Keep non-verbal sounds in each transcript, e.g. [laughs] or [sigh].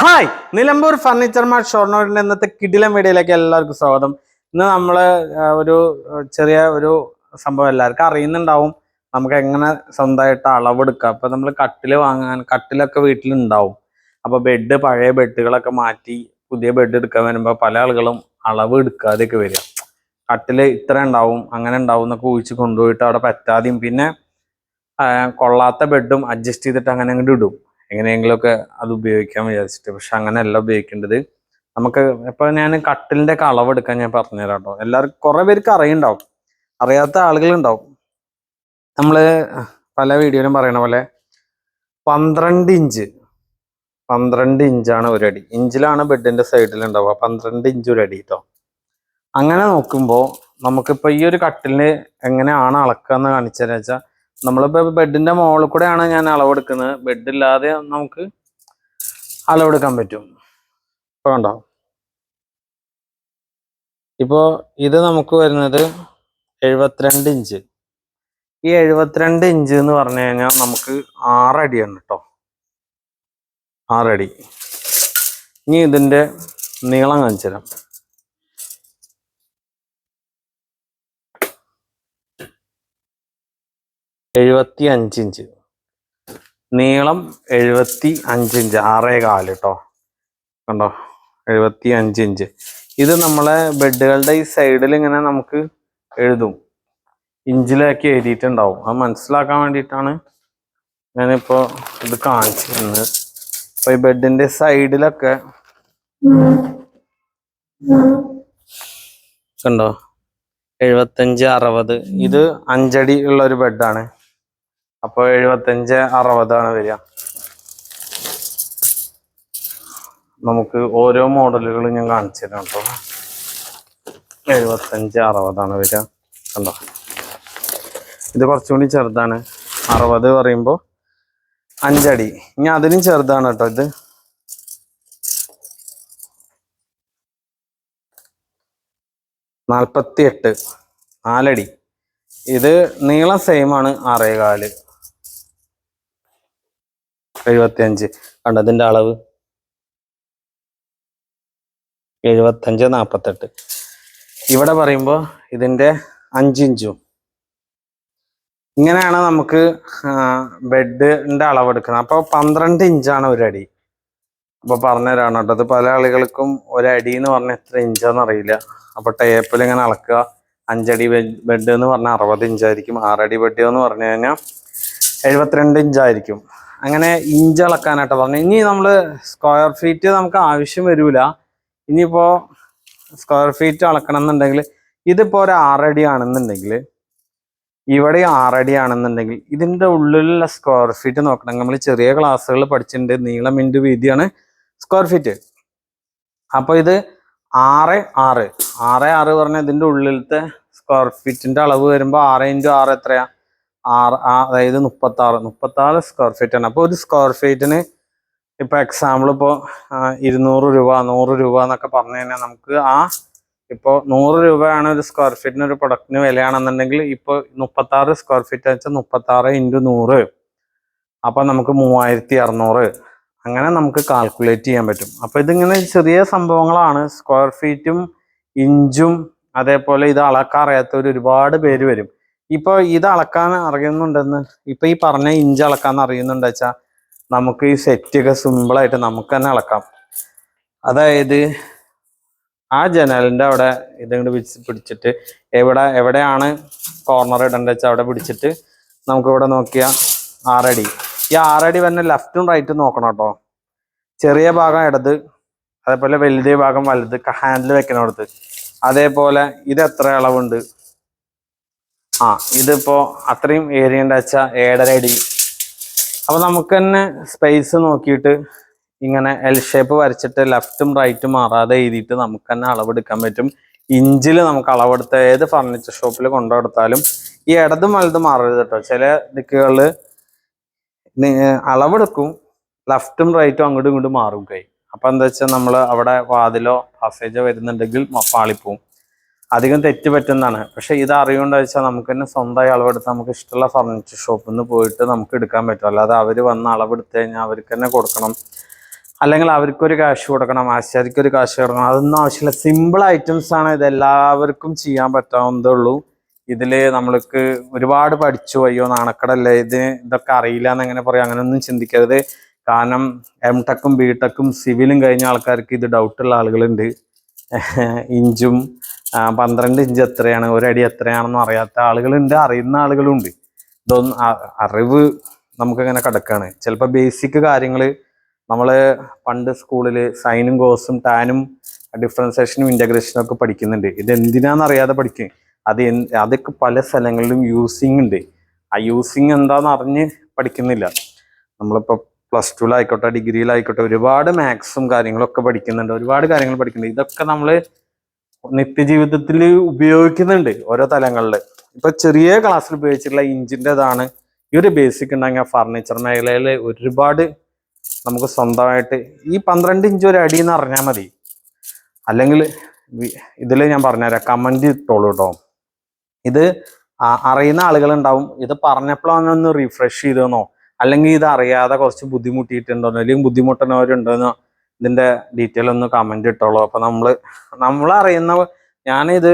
Hi Nilambur furniture mart ഷൊർണൂരിന്റെ ഇന്നത്തെ കിടിലം വീഡിയോയിലേക്ക് എല്ലാവർക്കും സ്വാഗതം. ഇന്ന് നമ്മൾ ഒരു ചെറിയ ഒരു സംഭവം എല്ലാവർക്കും അറിയുന്നുണ്ടാവും. നമുക്ക് എങ്ങനെ സ്വന്തമായിട്ട് അളവെടുക്കാം. അപ്പൊ നമ്മൾ കട്ടിൽ വാങ്ങാൻ കട്ടിലൊക്കെ വീട്ടിലുണ്ടാവും. അപ്പൊ ബെഡ് പഴയ ബെഡുകളൊക്കെ മാറ്റി പുതിയ ബെഡ് എടുക്കാൻ വരുമ്പോൾ പല ആളുകളും അളവ് എടുക്കാതെയൊക്കെ വരിക. കട്ടിൽ ഇത്ര ഉണ്ടാവും അങ്ങനെ ഉണ്ടാവും എന്നൊക്കെ ഊഹിച്ച് കൊണ്ടുപോയിട്ട് അവിടെ പറ്റാതെയും പിന്നെ കൊള്ളാത്ത ബെഡും അഡ്ജസ്റ്റ് ചെയ്തിട്ട് അങ്ങനെ അങ്ങോട്ട് ഇടും. എങ്ങനെയെങ്കിലുമൊക്കെ അത് ഉപയോഗിക്കാൻ വിചാരിച്ചിട്ട്. പക്ഷെ അങ്ങനെയല്ല ഉപയോഗിക്കേണ്ടത്. നമുക്ക് ഇപ്പൊ ഞാൻ കട്ടിലിന്റെ കളവെടുക്കാൻ ഞാൻ പറഞ്ഞുതരാം കേട്ടോ എല്ലാവർക്കും കുറെ പേർക്ക് അറിയുണ്ടാവും. അറിയാത്ത ആളുകളുണ്ടാവും. നമ്മൾ പല വീഡിയോയിലും പറയണ പോലെ പന്ത്രണ്ട് ഇഞ്ച്. പന്ത്രണ്ട് ഇഞ്ചാണ് ഒരു അടി. ഇഞ്ചിലാണ് ബെഡിന്റെ സൈഡിൽ ഉണ്ടാവുക. പന്ത്രണ്ട് ഇഞ്ച് ഒരു അടി കേട്ടോ അങ്ങനെ നോക്കുമ്പോൾ നമുക്കിപ്പോ ഈ ഒരു കട്ടിലിന് എങ്ങനെയാണ് അളക്കുക എന്ന് കാണിച്ചതെന്ന് വെച്ചാൽ നമ്മളിപ്പോ ബെഡിന്റെ മുകളിൽ കൂടെയാണ് ഞാൻ അളവെടുക്കുന്നത്. ബെഡ് ഇല്ലാതെ നമുക്ക് അളവെടുക്കാൻ പറ്റും. ഇപ്പൊ കണ്ടോ? ഇപ്പോ ഇത് നമുക്ക് വരുന്നത് എഴുപത്തിരണ്ട് ഇഞ്ച്. ഈ എഴുപത്തിരണ്ട് ഇഞ്ച് എന്ന് പറഞ്ഞു കഴിഞ്ഞാൽ നമുക്ക് ആറടിയാണ് കേട്ടോ ആറടി. ഇനി ഇതിന്റെ നീളം കാണിച്ചു തരാം എഴുപത്തി അഞ്ച് ഇഞ്ച്. നീളം എഴുപത്തി അഞ്ച് ഇഞ്ച് ആറേ കാൽ കേട്ടോ കണ്ടോ? എഴുപത്തി അഞ്ച് ഇഞ്ച്. ഇത് നമ്മളെ ബെഡുകളുടെ ഈ സൈഡിൽ ഇങ്ങനെ നമുക്ക് എഴുതും. ഇഞ്ചിലാക്കി എഴുതിയിട്ടുണ്ടാവും. അത് മനസ്സിലാക്കാൻ വേണ്ടിയിട്ടാണ് ഞാനിപ്പോ ഇത് കാണിച്ചു തന്നത് അപ്പൊ ഈ ബെഡിന്റെ സൈഡിലൊക്കെ കണ്ടോ? എഴുപത്തഞ്ച് അറുപത്. ഇത് അഞ്ചടി ഉള്ള ഒരു ബെഡാണ്. അപ്പൊ എഴുപത്തഞ്ച് അറുപതാണ് വരിക. നമുക്ക് ഓരോ മോഡലുകളും ഞാൻ കാണിച്ചു തരാം കേട്ടോ. എഴുപത്തഞ്ച് അറുപതാണ് വരിക. കണ്ടോ? ഇത് കുറച്ചും കൂടി ചെറുതാണ്. അറുപത് പറയുമ്പോൾ അഞ്ചടി. ഇനി അതിനും ചെറുതാണ് കേട്ടോ ഇത്. നാൽപ്പത്തി എട്ട് നാലടി. ഇത് നീളം സെയിം ആണ് ആറേകാൽ എഴുപത്തിയഞ്ച്. കണ്ടതിന്റെ അളവ്? എഴുപത്തഞ്ച് നാപ്പത്തെട്ട്. ഇവിടെ പറയുമ്പോൾ ഇതിന്റെ അഞ്ചിഞ്ചും. ഇങ്ങനെയാണ് നമുക്ക് ബെഡിന്റെ അളവെടുക്കുന്നത് അപ്പോൾ പന്ത്രണ്ട് ഇഞ്ചാണ് ഒരടി അപ്പൊ പറഞ്ഞുതരാണ് കേട്ടോ അത് പല ആളുകൾക്കും ഒരടി എന്ന് പറഞ്ഞാൽ എത്ര ഇഞ്ചാന്ന് അറിയില്ല. അപ്പോൾ ടേപ്പിൽ ഇങ്ങനെ അളക്കുക. അഞ്ചടി ബെഡ് എന്ന് പറഞ്ഞാൽ അറുപത് ഇഞ്ചായിരിക്കും. ആറടി ബെഡ് എന്ന് പറഞ്ഞു കഴിഞ്ഞാൽ എഴുപത്തിരണ്ട് ഇഞ്ചായിരിക്കും. അങ്ങനെ ഇഞ്ച് അളക്കാനായിട്ട് പറഞ്ഞു ഇനി നമ്മൾ സ്ക്വയർ ഫീറ്റ് നമുക്ക് ആവശ്യം വരില്ല ഇനിയിപ്പോൾ സ്ക്വയർ ഫീറ്റ് അളക്കണം എന്നുണ്ടെങ്കിൽ ഇതിപ്പോൾ ഒരു ആറടി ആണെന്നുണ്ടെങ്കിൽ ഇവിടെ ആറടി ആണെന്നുണ്ടെങ്കിൽ ഇതിന്റെ ഉള്ളിലുള്ള സ്ക്വയർ ഫീറ്റ് നോക്കണം. നമ്മൾ ചെറിയ ക്ലാസ്സുകൾ പഠിച്ചിട്ടുണ്ട് നീളം ഇന്റു വീതിയാണ് സ്ക്വയർ ഫീറ്റ് അപ്പോൾ ഇത് ആറ് ആറ്. ആറ് ആറ് പറഞ്ഞാൽ ഇതിന്റെ ഉള്ളിലത്തെ സ്ക്വയർ ഫീറ്റിന്റെ അളവ് വരുമ്പോൾ ആറ് ഇന്റു ആറ് എത്രയാ? ആറ് അതായത് മുപ്പത്തി ആറ് മുപ്പത്തി ആറ് സ്ക്വയർ ഫീറ്റ് ആണ്. അപ്പോൾ ഒരു സ്ക്വയർ ഫീറ്റിന് ഇപ്പൊ എക്സാമ്പിൾ ഇപ്പോൾ ഇരുന്നൂറ് രൂപ നൂറ് രൂപ എന്നൊക്കെ പറഞ്ഞു കഴിഞ്ഞാൽ നമുക്ക് ആ ഇപ്പോൾ നൂറ് രൂപയാണ് ഒരു സ്ക്വയർ ഫീറ്റിന് ഒരു പ്രൊഡക്റ്റിന് വിലയാണെന്നുണ്ടെങ്കിൽ ഇപ്പോൾ മുപ്പത്തി ആറ് സ്ക്വയർ ഫീറ്റ് വെച്ചാൽ മുപ്പത്തി ആറ് ഇന്റു നൂറ്. അപ്പൊ നമുക്ക് മൂവായിരത്തി അറുന്നൂറ് അങ്ങനെ നമുക്ക് കാൽക്കുലേറ്റ് ചെയ്യാൻ പറ്റും. അപ്പോൾ ഇതിങ്ങനെ ചെറിയ സംഭവങ്ങളാണ്. സ്ക്വയർ ഫീറ്റും ഇഞ്ചും അതേപോലെ ഇത് അളക്കാറിയാത്തവർ ഒരുപാട് പേര് വരും. ഇപ്പൊ ഇത് അളക്കാൻ അറിയുന്നുണ്ടെന്ന്. ഇപ്പൊ ഈ പറഞ്ഞ ഇഞ്ച് അളക്കാൻ അറിയുന്നുണ്ട് വെച്ചാൽ നമുക്ക് ഈ സെറ്റ് ഒക്കെ സിമ്പിൾ ആയിട്ട് നമുക്ക് തന്നെ അളക്കാം. അതായത് ആ ജനലിന്റെ അവിടെ ഇതങ്ങോട്ട് പിടിച്ച് പിടിച്ചിട്ട് എവിടെ എവിടെയാണ് കോർണർ ഇടേണ്ടത് വെച്ചാൽ അവിടെ പിടിച്ചിട്ട് നമുക്ക് ഇവിടെ നോക്കിയാൽ ആറടി. ഈ ആറടി തന്നെ ലെഫ്റ്റും റൈറ്റും നോക്കണം കേട്ടോ. ചെറിയ ഭാഗം ഇടത് അതേപോലെ വലുതേ ഭാഗം വലുത് ഹാൻഡിൽ വെക്കണോടത്ത്. അതേപോലെ ഇത് എത്ര അളവുണ്ട്? ആ ഇതിപ്പോ അത്രയും ഏരിയ ഉണ്ട് ഏഴര അടി. അപ്പൊ നമുക്ക് തന്നെ സ്പേസ് നോക്കിയിട്ട് ഇങ്ങനെ എൽ ഷേപ്പ് വരച്ചിട്ട് ലെഫ്റ്റും റൈറ്റും മാറാതെ എഴുതിയിട്ട് നമുക്ക് തന്നെ അളവെടുക്കാൻ പറ്റും. ഇഞ്ചിൽ നമുക്ക് അളവെടുത്ത ഏത് ഫർണിച്ചർ ഷോപ്പിൽ കൊണ്ടുകൊടുത്താലും ഈ ഇടതും വലതും മാറരുത് കേട്ടോ ചില ദിക്കുകളിൽ അളവെടുക്കും ലെഫ്റ്റും റൈറ്റും അങ്ങോട്ടും ഇങ്ങോട്ടും മാറും കൈ. അപ്പൊ എന്താ വെച്ചാൽ നമ്മൾ അവിടെ വാതിലോ പാസേജോ വരുന്നുണ്ടെങ്കിൽ പാളിപ്പോവും. അധികം തെറ്റ് പറ്റുന്നതാണ്. പക്ഷെ ഇത് അറിയുകൊണ്ട് വെച്ചാൽ നമുക്ക് തന്നെ സ്വന്തമായി അളവെടുത്ത് നമുക്ക് ഇഷ്ടമുള്ള ഫർണിച്ചർ ഷോപ്പിൽ നിന്ന് പോയിട്ട് നമുക്ക് എടുക്കാൻ പറ്റും. അല്ലാതെ അവർ വന്ന് അളവെടുത്ത് കഴിഞ്ഞാൽ അവർക്ക് തന്നെ കൊടുക്കണം. അല്ലെങ്കിൽ അവർക്കൊരു കാശ് കൊടുക്കണം ആശാരിക്കൊരു കാശ് കൊടുക്കണം. അതൊന്നും ആവശ്യമില്ല. സിമ്പിൾ ഐറ്റംസ് ആണ് ഇത് എല്ലാവർക്കും ചെയ്യാൻ പറ്റാവുന്നതേ ഉള്ളൂ ഇതിൽ നമ്മൾക്ക് ഒരുപാട് പഠിച്ചു. അയ്യോ നാണക്കടല്ലേ ഇത്? ഇതൊക്കെ അറിയില്ല എന്ന് എങ്ങനെ പറയാം? അങ്ങനെയൊന്നും ചിന്തിക്കരുത്. കാരണം എം ടെക്കും ബി ടെക്കും സിവിലും കഴിഞ്ഞ ആൾക്കാർക്ക് ഇത് ഡൗട്ടുള്ള ആളുകളുണ്ട്. [laughs] ഇഞ്ചും പന്ത്രണ്ട് ഇഞ്ച് എത്രയാണ്? ഒരടി എത്രയാണെന്നും അറിയാത്ത ആളുകളുണ്ട് അറിയുന്ന ആളുകളുണ്ട്. ഇതൊന്ന് അറിവ് നമുക്കിങ്ങനെ കിടക്കാണ്. ചിലപ്പോൾ ബേസിക് കാര്യങ്ങൾ നമ്മൾ പണ്ട് സ്കൂളിൽ സൈനും കോസും ടാനും ഡിഫറൻസേഷനും ഇന്റഗ്രേഷനും ഒക്കെ പഠിക്കുന്നുണ്ട്. ഇത് എന്തിനാന്ന് അറിയാതെ പഠിക്കും. അത് അതൊക്കെ പല സ്ഥലങ്ങളിലും യൂസിങ് ഉണ്ട്. ആ യൂസിങ് എന്താണെന്ന് അറിഞ്ഞ് പഠിക്കുന്നില്ല. നമ്മളിപ്പോൾ പ്ലസ് ടുവിലായിക്കോട്ടെ ഡിഗ്രിയിലായിക്കോട്ടെ ഒരുപാട് മാത്സും കാര്യങ്ങളൊക്കെ പഠിക്കുന്നുണ്ട്. ഒരുപാട് കാര്യങ്ങൾ പഠിക്കുന്നുണ്ട്. ഇതൊക്കെ നമ്മൾ നിത്യജീവിതത്തിൽ ഉപയോഗിക്കുന്നുണ്ട് ഓരോ തലങ്ങളിൽ. ഇപ്പൊ ചെറിയ ക്ലാസ്സിൽ ഉപയോഗിച്ചിട്ടുള്ള ഇഞ്ചിന്റെതാണ് ഈ ഒരു ബേസിക് ഉണ്ടെങ്കിൽ ഫർണിച്ചർ മേഖലയിൽ ഒരുപാട് നമുക്ക് സ്വന്തമായിട്ട് ഈ പന്ത്രണ്ട് ഇഞ്ച് ഒരു അടി എന്ന് അറിഞ്ഞാൽ മതി. അല്ലെങ്കിൽ ഇതിൽ ഞാൻ പറഞ്ഞുതരാം. കമന്റ് ഇട്ടോളൂ കേട്ടോ ഇത് അറിയുന്ന ആളുകളുണ്ടാവും. ഇത് പറഞ്ഞപ്പോഴാണ് ഒന്ന് റിഫ്രഷ് ചെയ്തെന്നോ അല്ലെങ്കിൽ ഇത് അറിയാതെ കുറച്ച് ബുദ്ധിമുട്ടിയിട്ടുണ്ടോന്നോ അല്ലെങ്കിൽ ബുദ്ധിമുട്ടുന്നവരുണ്ടോന്നോ ഇതിന്റെ ഡീറ്റെയിൽ ഒന്ന് കമന്റ് ഇട്ടോളൂ. അപ്പൊ നമ്മൾ നമ്മൾ അറിയുന്ന ഞാനിത്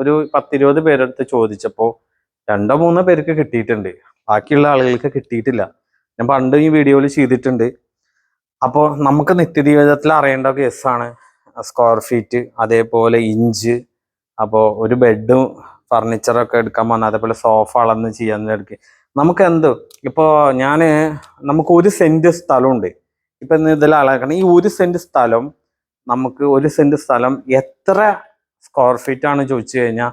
ഒരു പത്തിരുപത് പേരെടുത്ത് ചോദിച്ചപ്പോൾ രണ്ടോ മൂന്നോ പേർക്ക് കിട്ടിയിട്ടുണ്ട്. ബാക്കിയുള്ള ആളുകൾക്ക് കിട്ടിയിട്ടില്ല. ഞാൻ പണ്ട് ഈ വീഡിയോയിൽ ചെയ്തിട്ടുണ്ട്. അപ്പോൾ നമുക്ക് നിത്യജീവിതത്തിൽ അറിയേണ്ട കേസാണ് സ്ക്വയർ ഫീറ്റ് അതേപോലെ ഇഞ്ച് അപ്പോൾ ഒരു ബെഡും ഫർണിച്ചറൊക്കെ എടുക്കാൻ വന്നാൽ അതേപോലെ സോഫ അളന്ന് ചെയ്യാൻ എടുക്കുക നമുക്ക് എന്തോ? ഇപ്പോൾ ഞാൻ നമുക്ക് ഒരു സെന്റ് സ്ഥലമുണ്ട്. ഇപ്പൊ ഇതിൽ അളക്കണം ഈ ഒരു സെന്റ് സ്ഥലം നമുക്ക് ഒരു സെന്റ് സ്ഥലം എത്ര സ്ക്വയർ ഫീറ്റ് ആണ് ചോദിച്ചു കഴിഞ്ഞാൽ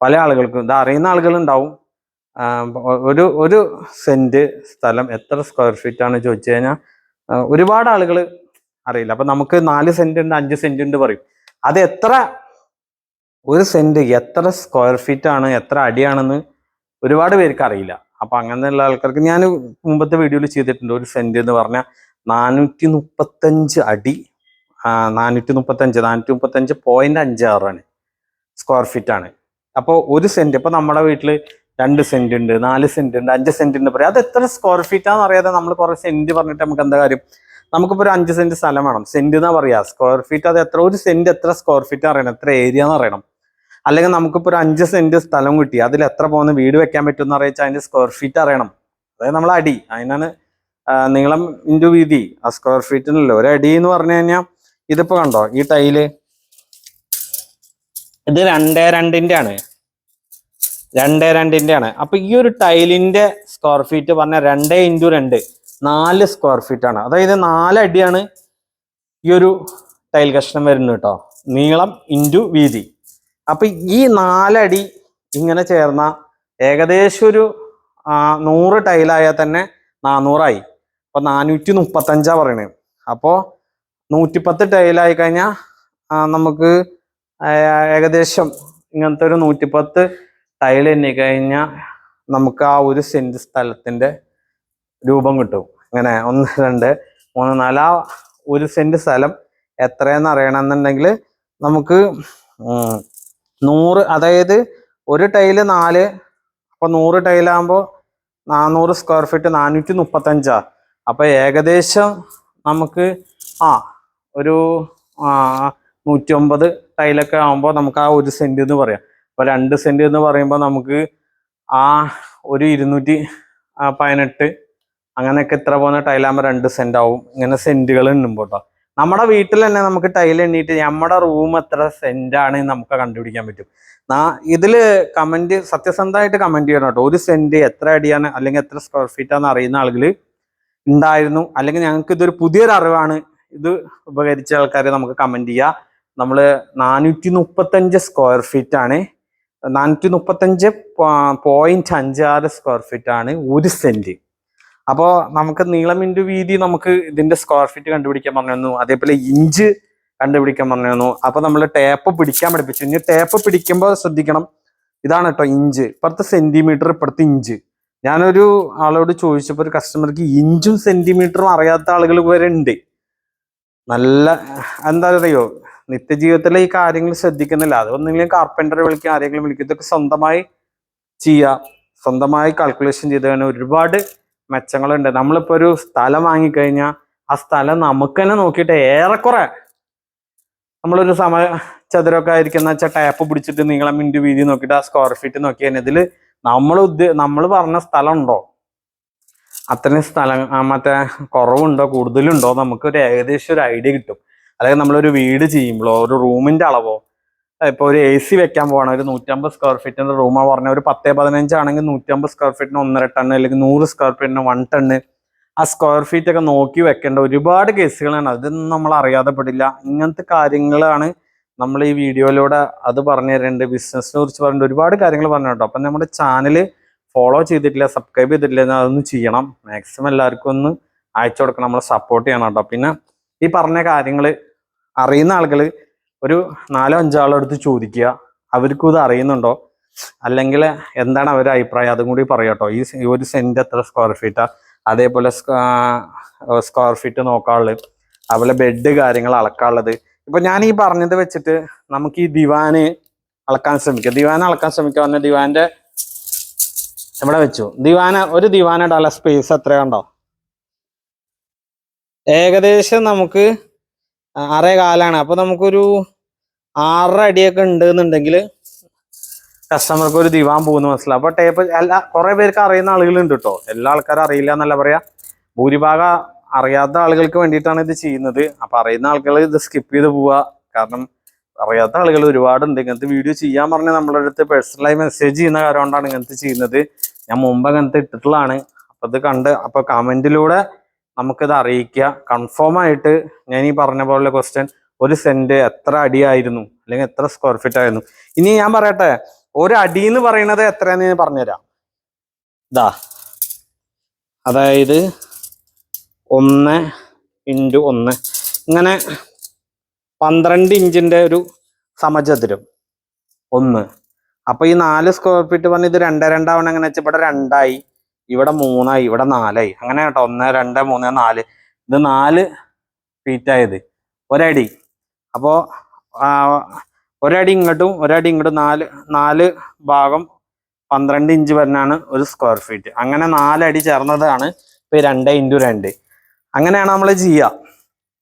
പല ആളുകൾക്കും ഇത് അറിയുന്ന ആളുകളുണ്ടാവും. ഒരു ഒരു സെന്റ് സ്ഥലം എത്ര സ്ക്വയർ ഫീറ്റ് ആണ് ചോദിച്ചു കഴിഞ്ഞാൽ ഒരുപാട് ആളുകൾ അറിയില്ല. അപ്പൊ നമുക്ക് നാല് സെന്റ് ഉണ്ട് അഞ്ച് സെന്റ് ഉണ്ട് പറയും. അത് എത്ര? ഒരു സെന്റ് എത്ര സ്ക്വയർ ഫീറ്റ് ആണ് എത്ര അടിയാണെന്ന് ഒരുപാട് പേർക്ക് അറിയില്ല. അപ്പൊ അങ്ങനെയുള്ള ആൾക്കാർക്ക് ഞാൻ മുമ്പത്തെ വീഡിയോയിൽ ചെയ്തിട്ടുണ്ട് ഒരു സെന്റ് എന്ന് പറഞ്ഞാൽ നാനൂറ്റി മുപ്പത്തഞ്ച് അടി നാനൂറ്റി മുപ്പത്തഞ്ച് നാനൂറ്റി മുപ്പത്തഞ്ച് പോയിന്റ് അഞ്ച് ആറാണ് സ്ക്വയർ ഫീറ്റ് ആണ്. അപ്പോൾ ഒരു സെന്റ് ഇപ്പൊ നമ്മുടെ വീട്ടിൽ രണ്ട് സെന്റ് ഉണ്ട് നാല് സെന്റ് ഉണ്ട് അഞ്ച് സെന്റ് ഉണ്ട് പറയാം അത് എത്ര സ്ക്വയർ ഫീറ്റ് ആണെന്ന് അറിയാതെ നമ്മൾ കുറെ സെന്റ് പറഞ്ഞിട്ട് നമുക്ക് എന്താ കാര്യം? നമുക്കിപ്പോ ഒരു അഞ്ച് സെന്റ് സ്ഥലം വേണം. സെന്റ് എന്നാ പറയാ സ്ക്വയർ ഫീറ്റ് അത് എത്ര ഒരു സെന്റ് എത്ര സ്ക്വയർ ഫീറ്റ് അറിയണം എത്ര ഏരിയ എന്ന് അറിയണം. അല്ലെങ്കിൽ നമുക്കിപ്പോ ഒരു അഞ്ച് സെന്റ് സ്ഥലം കിട്ടി അതിൽ എത്ര പോകുന്ന വീട് വെക്കാൻ പറ്റുമെന്ന് അറിയിച്ചാൽ അതിന്റെ സ്ക്വയർ ഫീറ്റ് അറിയണം. അതായത് നമ്മൾ അടി അതിനാണ് നീളം ഇന്റു വീതി ആ സ്ക്വയർ ഫീറ്റിനല്ലോ ഒരു അടി എന്ന് പറഞ്ഞു കഴിഞ്ഞാൽ ഇതിപ്പോ കണ്ടോ ഈ ടൈൽ ഇത് രണ്ടേ രണ്ടിന്റെ ആണ് രണ്ടേ രണ്ടിന്റെ ആണ് അപ്പൊ ഈ ഒരു ടൈലിന്റെ സ്ക്വയർ ഫീറ്റ് പറഞ്ഞ രണ്ടേ ഇന്റു രണ്ട് നാല് സ്ക്വയർ ഫീറ്റ് ആണ്. അതായത് നാല് അടിയാണ് ഈ ഒരു ടൈൽ കഷ്ണം വരുന്നത് കേട്ടോ. നീളം ഇന്റു വീതി. അപ്പൊ ഈ നാലടി ഇങ്ങനെ ചേർന്ന ഏകദേശം ഒരു നൂറ് ടൈലായാൽ തന്നെ നാനൂറായി അപ്പൊ നാനൂറ്റി മുപ്പത്തഞ്ചാ പറയണേ. അപ്പോ നൂറ്റിപ്പത്ത് ടൈലായി കഴിഞ്ഞാൽ നമുക്ക് ഏകദേശം ഇങ്ങനത്തെ ഒരു നൂറ്റിപ്പത്ത് ടൈൽ എണ്ണി കഴിഞ്ഞാൽ നമുക്ക് ആ ഒരു സെന്റ് സ്ഥലത്തിന്റെ രൂപം കിട്ടും. ഇങ്ങനെ ഒന്ന് രണ്ട് മൂന്ന് നാല് ആ ഒരു സെന്റ് സ്ഥലം എത്രയെന്ന് അറിയണമെന്നുണ്ടെങ്കിൽ നമുക്ക് നൂറ് അതായത് ഒരു ടൈൽ നാല് അപ്പൊ നൂറ് ടൈലാകുമ്പോൾ നാനൂറ് സ്ക്വയർ ഫീറ്റ് നാനൂറ്റി മുപ്പത്തഞ്ചാ അപ്പൊ ഏകദേശം നമുക്ക് ആ ഒരു നൂറ്റി ഒമ്പത് ടൈലൊക്കെ ആകുമ്പോൾ നമുക്ക് ആ ഒരു സെന്റ് എന്ന് പറയാം. അപ്പോൾ രണ്ട് സെന്റ് എന്ന് പറയുമ്പോൾ നമുക്ക് ആ ഒരു ഇരുന്നൂറ്റി പതിനെട്ട് അങ്ങനെയൊക്കെ ഇത്ര പോകുന്ന ടൈലാകുമ്പോൾ രണ്ട് സെന്റ് ആവും. ഇങ്ങനെ സെന്റുകൾ എണ്ണുമ്പോൾ കേട്ടോ നമ്മുടെ വീട്ടിൽ തന്നെ നമുക്ക് ടൈൽ എണ്ണിയിട്ട് നമ്മുടെ റൂം എത്ര എന്ന് നമുക്ക് കണ്ടുപിടിക്കാൻ പറ്റും. ഇതിൽ കമന്റ് സത്യസന്ധമായിട്ട് കമന്റ് ചെയ്യണം കേട്ടോ ഒരു സെന്റ് എത്ര അടിയാണ് അല്ലെങ്കിൽ എത്ര സ്ക്വയർ ഫീറ്റ് ആണെന്ന് അറിയുന്ന ആളുകൾ ഉണ്ടായിരുന്നു. അല്ലെങ്കിൽ ഞങ്ങൾക്ക് ഇതൊരു പുതിയൊരു അറിവാണ്. ഇത് ഉപകരിച്ച ആൾക്കാരെ നമുക്ക് കമന്റ് ചെയ്യാം. നമ്മൾ നാനൂറ്റി മുപ്പത്തഞ്ച് സ്ക്വയർ ഫീറ്റ് ആണ്. നാനൂറ്റി മുപ്പത്തഞ്ച് പോയിന്റ് അഞ്ചാറ് സ്ക്വയർ ഫീറ്റ് ആണ് ഒരു സെന്റ് അപ്പോൾ നമുക്ക് നീളം ഇന്റു വീതി നമുക്ക് ഇതിന്റെ സ്ക്വയർ ഫീറ്റ് കണ്ടുപിടിക്കാൻ പറഞ്ഞു അതേപോലെ ഇഞ്ച് കണ്ടുപിടിക്കാൻ പറഞ്ഞു അപ്പോൾ അപ്പൊ നമ്മൾ ടേപ്പ് പിടിക്കാൻ പഠിപ്പിച്ചു. ഇനി ടേപ്പ് പിടിക്കുമ്പോൾ ശ്രദ്ധിക്കണം. ഇതാണ് കേട്ടോ ഇഞ്ച് ഇപ്പുറത്ത് സെന്റിമീറ്റർ ഇപ്പുറത്ത് ഇഞ്ച് ഞാനൊരു ആളോട് ചോദിച്ചപ്പോൾ ഒരു കസ്റ്റമർക്ക് ഇഞ്ചും സെന്റിമീറ്ററും അറിയാത്ത ആളുകൾ വരെ ഉണ്ട്. നല്ല എന്താ അറിയോ നിത്യജീവിതത്തിലെ ഈ കാര്യങ്ങൾ ശ്രദ്ധിക്കുന്നില്ല. അതൊന്നെങ്കിലും കാർപ്പന്ററെ വിളിക്കുക ആരെങ്കിലും വിളിക്കുക ഇതൊക്കെ സ്വന്തമായി ചെയ്യുക സ്വന്തമായി കാൽക്കുലേഷൻ ചെയ്ത് കഴിഞ്ഞാൽ ഒരുപാട് മെച്ചങ്ങളുണ്ട്. നമ്മളിപ്പോ ഒരു സ്ഥലം വാങ്ങിക്കഴിഞ്ഞാൽ ആ സ്ഥലം നമുക്ക് തന്നെ നോക്കിയിട്ട് ഏറെക്കുറെ നമ്മളൊരു സമ ചതുരമൊക്കെ ആയിരിക്കുന്ന ടാപ്പ് പിടിച്ചിട്ട് നീളം മിനിറ്റ് വീതി നോക്കിയിട്ട് ആ സ്ക്വയർ ഫീറ്റ് നോക്കിയാൽ ഇതിൽ നമ്മൾ ഉദ്ദേ നമ്മൾ പറഞ്ഞ സ്ഥലം ഉണ്ടോ അത്രയും സ്ഥലം മറ്റേ കുറവുണ്ടോ കൂടുതലുണ്ടോ? നമുക്ക് ഒരു ഏകദേശം ഒരു ഐഡിയ കിട്ടും. അല്ലെങ്കിൽ നമ്മളൊരു വീട് ചെയ്യുമ്പോഴോ ഒരു റൂമിന്റെ അളവോ ഇപ്പൊ ഒരു എ സി വെക്കാൻ പോകണം ഒരു നൂറ്റമ്പത് സ്ക്വയർ ഫീറ്റിന്റെ റൂമാണ് പറഞ്ഞ ഒരു പത്തേ പതിനഞ്ചാണെങ്കിൽ നൂറ്റമ്പത് സ്ക്വയർ ഫീറ്റിന് ഒന്നര ടണ്ണ് അല്ലെങ്കിൽ നൂറ് സ്ക്വയർ ഫീറ്റിന് വൺ ടണ്ണ് ആ സ്ക്വയർ ഫീറ്റ് ഒക്കെ നോക്കി വെക്കേണ്ട ഒരുപാട് കേസുകളാണ്. അതൊന്നും നമ്മൾ അറിയാതെ പെടില്ല. ഇങ്ങനത്തെ കാര്യങ്ങളാണ് നമ്മൾ ഈ വീഡിയോയിലൂടെ അത് പറഞ്ഞു തരുന്നുണ്ട് ബിസിനസ്സിനെ കുറിച്ച് പറഞ്ഞിട്ട് ഒരുപാട് കാര്യങ്ങൾ പറഞ്ഞു കേട്ടോ. അപ്പം നമ്മുടെ ചാനൽ ഫോളോ ചെയ്തിട്ടില്ല സബ്സ്ക്രൈബ് ചെയ്തിട്ടില്ല അതൊന്ന് ചെയ്യണം. മാക്സിമം എല്ലാവർക്കും ഒന്ന് അയച്ചു കൊടുക്കണം നമ്മളെ സപ്പോർട്ട് ചെയ്യണം കേട്ടോ. പിന്നെ ഈ പറഞ്ഞ കാര്യങ്ങൾ അറിയുന്ന ആളുകൾ ഒരു നാലോ അഞ്ചാളോ അടുത്ത് ചോദിക്കുക. അവർക്കും ഇത് അറിയുന്നുണ്ടോ? അല്ലെങ്കിൽ എന്താണ് അവരുടെ അഭിപ്രായം? അതും കൂടി പറയാട്ടോ ഈ ഈ ഒരു സെന്റ് എത്ര സ്ക്വയർ ഫീറ്റാ അതേപോലെ സ്ക്വയർ ഫീറ്റ് നോക്കാനുള്ളത് അതുപോലെ ബെഡ് കാര്യങ്ങൾ അളക്കാനുള്ളത് ഇപ്പൊ ഞാൻ ഈ പറഞ്ഞത് വെച്ചിട്ട് നമുക്ക് ഈ ദിവാന് അളക്കാൻ ശ്രമിക്കാം. ദിവാൻ അളക്കാൻ ശ്രമിക്കുക പറഞ്ഞ ദിവാന്റെ ഇവിടെ വെച്ചു? ദിവാന ഒരു ദിവാന ഇടാനുള്ള സ്പേസ് എത്രയുണ്ടോ ഏകദേശം നമുക്ക് അറേ കാലാണ്. അപ്പൊ നമുക്കൊരു ആറര അടിയൊക്കെ ഉണ്ട് എന്നുണ്ടെങ്കിൽ കസ്റ്റമർക്ക് ഒരു ദിവാൻ പോകുന്ന മനസ്സിലാവും അപ്പൊ ടേപ്പ് എല്ലാ കുറെ പേർക്ക് അറിയുന്ന ആളുകളുണ്ട് കേട്ടോ എല്ലാ ആൾക്കാരും അറിയില്ല എന്നല്ല പറയാ. ഭൂരിഭാഗം അറിയാത്ത ആളുകൾക്ക് വേണ്ടിയിട്ടാണ് ഇത് ചെയ്യുന്നത്. അപ്പൊ അറിയുന്ന ആളുകൾ ഇത് സ്കിപ്പ് ചെയ്ത് പോവുക കാരണം അറിയാത്ത ആളുകൾ ഒരുപാടുണ്ട്. ഇങ്ങനത്തെ വീഡിയോ ചെയ്യാൻ പറഞ്ഞ നമ്മുടെ അടുത്ത് പേഴ്സണലായി മെസ്സേജ് ചെയ്യുന്ന കാര്യം കൊണ്ടാണ് ഇങ്ങനത്തെ ചെയ്യുന്നത്. ഞാൻ മുമ്പ് അങ്ങനത്തെ ഇട്ടിട്ടുള്ളതാണ്. അപ്പൊ ഇത് കണ്ട് അപ്പോൾ കമന്റിലൂടെ നമുക്കിത് അറിയിക്കുക കൺഫേം ആയിട്ട് ഞാൻ ഈ പറഞ്ഞ പോലുള്ള ക്വസ്റ്റ്യൻ ഒരു സെന്റ് എത്ര അടിയായിരുന്നു? അല്ലെങ്കിൽ എത്ര സ്ക്വയർ ഫീറ്റ് ആയിരുന്നു? ഇനി ഞാൻ പറയട്ടെ ഒരു അടി എന്ന് പറയുന്നത് എത്രയാന്ന് ഞാൻ പറഞ്ഞുതരാം. ഇതാ അതായത് ഒന്ന് ഇന്റു ഒന്ന്. ഇങ്ങനെ പന്ത്രണ്ട് ഇഞ്ചിന്റെ ഒരു സമചതുരം. ഒന്ന്. അപ്പോൾ ഈ നാല് സ്ക്വയർ ഫീറ്റ് പറഞ്ഞ ഇത് രണ്ട് രണ്ടാവണം എങ്ങനെ വെച്ചാൽ ഇവിടെ രണ്ടായി ഇവിടെ മൂന്നായി ഇവിടെ നാലായി. അങ്ങനെ കേട്ടോ. ഒന്ന് രണ്ട് മൂന്ന് നാല്. ഇത് നാല് ഫീറ്റ് ആയത്. ഒരടി. അപ്പോ ആ, ഒരടി ഇങ്ങോട്ടും ഒരടി ഇങ്ങോട്ടും നാല് നാല് ഭാഗം പന്ത്രണ്ട് ഇഞ്ച് വരുന്നതാണ് ഒരു സ്ക്വയർ ഫീറ്റ് അങ്ങനെ നാലടി ചേർന്നതാണ്. ഇപ്പൊ ഈ രണ്ട് ഇന്റു രണ്ട്. അങ്ങനെയാണ് നമ്മൾ ചെയ്യുക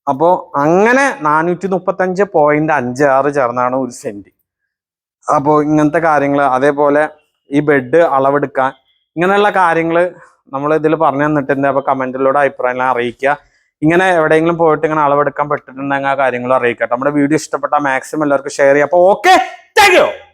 അപ്പോൾ അങ്ങനെ നാനൂറ്റി മുപ്പത്തഞ്ച് പോയിന്റ് അഞ്ച് ആറ് ചേർന്നാണ് ഒരു സെന്റ് അപ്പോൾ ഇങ്ങനത്തെ കാര്യങ്ങൾ അതേപോലെ ഈ ബെഡ് അളവെടുക്കാൻ ഇങ്ങനെയുള്ള കാര്യങ്ങൾ നമ്മൾ ഇതിൽ പറഞ്ഞു തന്നിട്ടുണ്ട്. അപ്പോൾ കമന്റിലൂടെ അഭിപ്രായങ്ങൾ അറിയിക്കുക. ഇങ്ങനെ എവിടെയെങ്കിലും പോയിട്ട് ഇങ്ങനെ അളവെടുക്കാൻ പറ്റിയിട്ടുണ്ടെങ്കിൽ ആ കാര്യങ്ങൾ അറിയിക്കട്ടെ നമ്മുടെ വീഡിയോ ഇഷ്ടപ്പെട്ട മാക്സിമം എല്ലാവർക്കും ഷെയർ ചെയ്യാം അപ്പോൾ ഓക്കെ താങ്ക്